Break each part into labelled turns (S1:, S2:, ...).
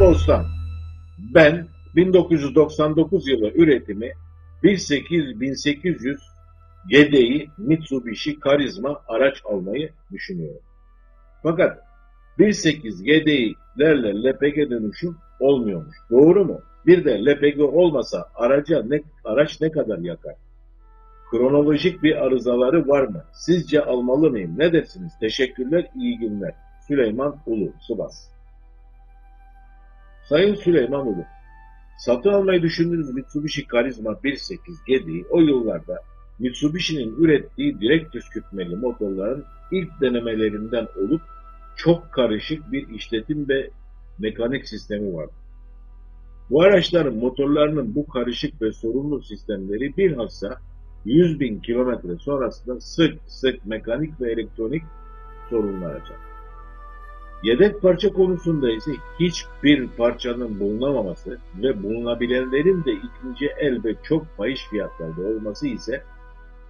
S1: Bostan. Ben 1999 yılı üretimi 18 1800 GDI Mitsubishi Karizma araç almayı düşünüyorum. Fakat 1.8 GDI'lerle LPG dönüşüm olmuyormuş. Doğru mu? Bir de LPG olmasa araca ne, araç ne kadar yakar? Kronolojik bir arızaları var mı? Sizce almalı mıyım? Ne dersiniz? Teşekkürler, iyi günler. Süleyman Ulu, Sivas. Sayın Süleyman Ulu, satın almayı düşündüğünüz Mitsubishi Karizma 1.8 GDI o yıllarda Mitsubishi'nin ürettiği direkt püskürtmeli motorların ilk denemelerinden olup çok karışık bir işletim ve mekanik sistemi vardı. Bu araçların motorlarının bu karışık ve sorunlu sistemleri bilhassa 100 bin kilometre sonrasında sık sık mekanik ve elektronik sorunlar açar. Yedek parça konusunda ise hiçbir parçanın bulunamaması ve bulunabilenlerin de ikinci el ve çok fahiş fiyatlarda olması ise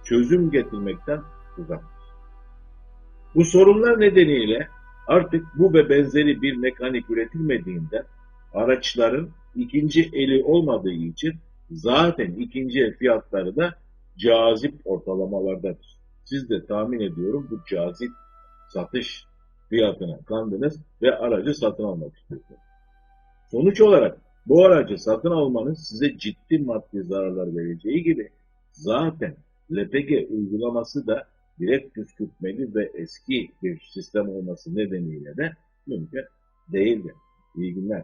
S1: çözüm getirmekten uzaktır. Bu sorunlar nedeniyle artık bu ve benzeri bir mekanik üretilmediğinden araçların ikinci eli olmadığı için zaten ikinci el fiyatları da cazip ortalamalardadır. Siz de tahmin ediyorum bu cazip satış fiyatına kandınız ve aracı satın almak istiyorsunuz. Sonuç olarak bu aracı satın almanın size ciddi maddi zararlar vereceği gibi zaten LPG uygulaması da direkt püskürtmeli ve eski bir sistem olması nedeniyle de mümkün değildir. İyi günler.